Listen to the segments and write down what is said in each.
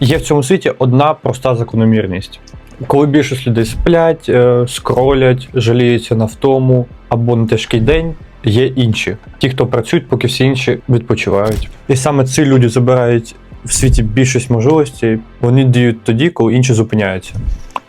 Є в цьому світі одна проста закономірність. Коли більшість людей сплять, е, скролять, жаліються на втому або на тяжкий день, є інші. Ті, хто працюють, поки всі інші відпочивають. І саме ці люди забирають в світі більшість можливостей, вони діють тоді, коли інші зупиняються.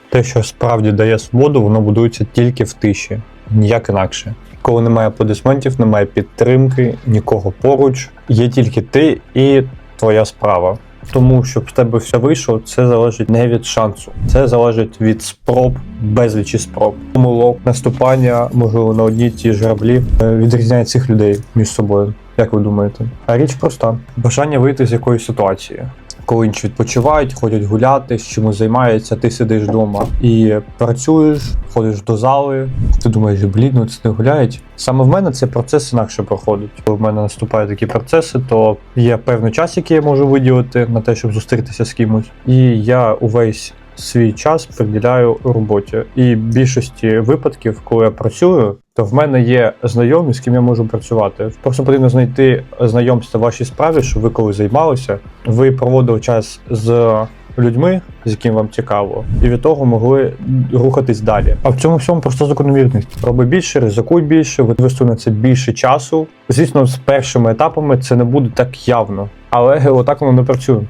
Те, що справді дає свободу, воно будується тільки в тиші, ніяк інакше. Коли немає аплодисментів, немає підтримки, нікого поруч, є тільки ти і твоя справа. Тому щоб в тебе все вийшло, це залежить не від шансу, це залежить від спроб, безлічі спроб. Помилок, наступання, можливо, на одні ті ж граблі е, відрізняє цих людей між собою. Як ви думаєте? А річ проста: бажання вийти з якоїсь ситуації. Коли інші відпочивають, ходять гуляти, з чимось займаються, ти сидиш вдома і працюєш, ходиш до зали. Ти думаєш, блін, ну це не гуляють. Саме в мене цей процес інакше проходить. Коли в мене наступають такі процеси, то є певний час, який я можу виділити на те, щоб зустрітися з кимось. І я увесь свій час приділяю роботі. І в більшості випадків, коли я працюю, то в мене є знайомі, з ким я можу працювати. Просто потрібно знайти знайомство в вашій справі, щоб ви коли займалися, ви проводили час з людьми, з яким вам цікаво, і від того могли рухатись далі. А в цьому всьому просто закономірність. Роби більше, ризикуй більше, інвестуй на це більше часу. Звісно, з першими етапами це не буде так явно, але отак воно не працює.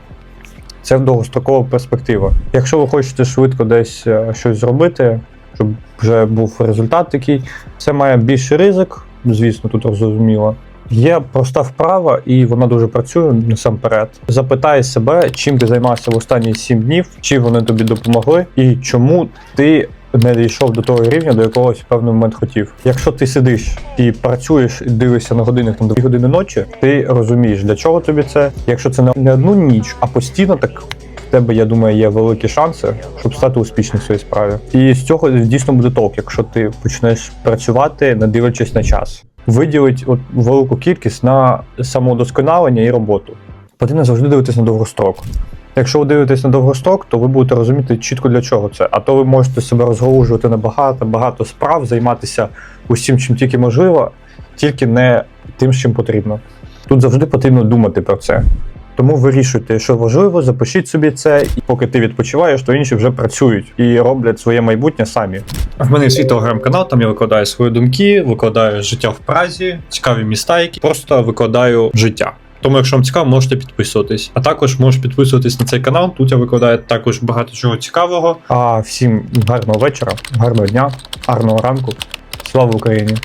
Це в довгострокова перспектива. Якщо ви хочете швидко десь е, щось зробити, щоб вже був результат такий, це має більший ризик, звісно, тут зрозуміло. Є проста вправа, і вона дуже працює насамперед. Запитай себе, чим ти займався в останні 7 днів, чи вони тобі допомогли, і чому ти не дійшов до того рівня, до якогось певний момент хотів. Якщо ти сидиш і працюєш і дивишся на годинник там 2 години ночі, ти розумієш, для чого тобі це. Якщо це не- одну ніч, а постійно, так тебе, я думаю, є великі шанси, щоб стати успішним в своїй справі. І з цього дійсно буде толк, якщо ти почнеш працювати, не дивлячись на час. Виділить от велику кількість на самодосконалення і роботу. Потрібно завжди дивитися на довгострок. Якщо ви дивитесь на довгострок, то ви будете розуміти чітко для чого це. А то ви можете себе розгалужувати на багато, багато справ, займатися усім, чим тільки можливо, тільки не тим, чим потрібно. Тут завжди потрібно думати про це. Тому вирішуйте, що важливо, запишіть собі це, і поки ти відпочиваєш, то інші вже працюють і роблять своє майбутнє самі. В мене свій телеграм-канал, там я викладаю свої думки, викладаю життя в Празі, цікаві міста, які просто викладаю життя. Тому, якщо вам цікаво, можете підписуватись. А також можеш підписуватись на цей канал. Тут я викладаю також багато чого цікавого. А всім гарного вечора, гарного дня, гарного ранку. Слава Україні!